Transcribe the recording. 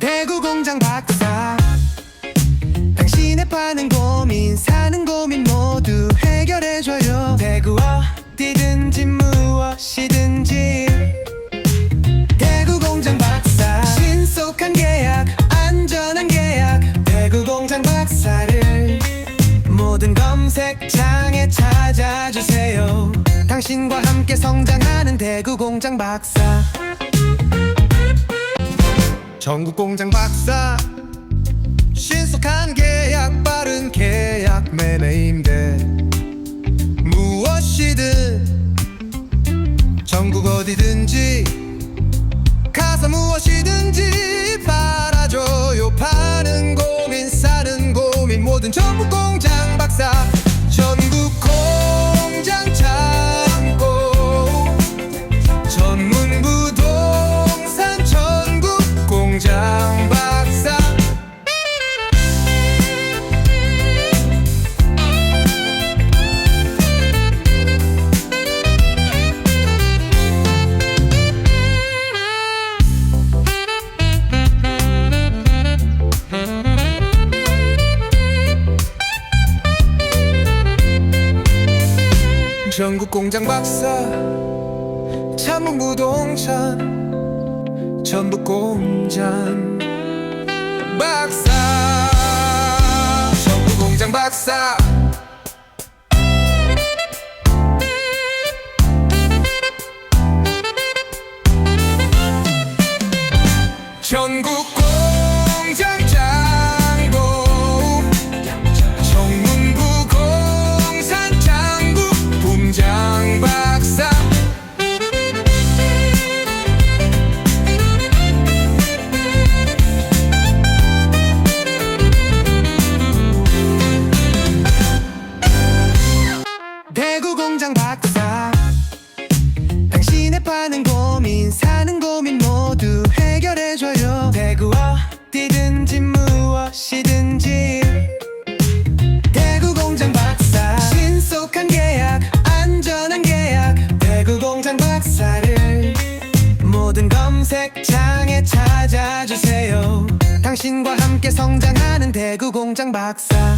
대구 공장 박사. 당신의 파는 고민 사는 고민 모두 해결해줘요. 대구 어디든지 무엇이든지. 대구 공장 박사. 신속한 계약 안전한 계약. 대구 공장 박사를 모든 검색창에 찾아주세요. 당신과 함께 성장하는 대구 공장 박사 전국 공장 박사. 신속한 계약 빠른 계약 매매 임대. 무엇이든 전국 어디든지 가서 무엇이든지 팔아줘요. 파는 고민 사는 고민 모든 전국 공장 박사 전국 공장 박사 참문 부동산 전북 공장 박사. 전국 공장 박사. 전국 공장 검색창에 찾아주세요. 당신과 함께 성장하는 대구 공장 박사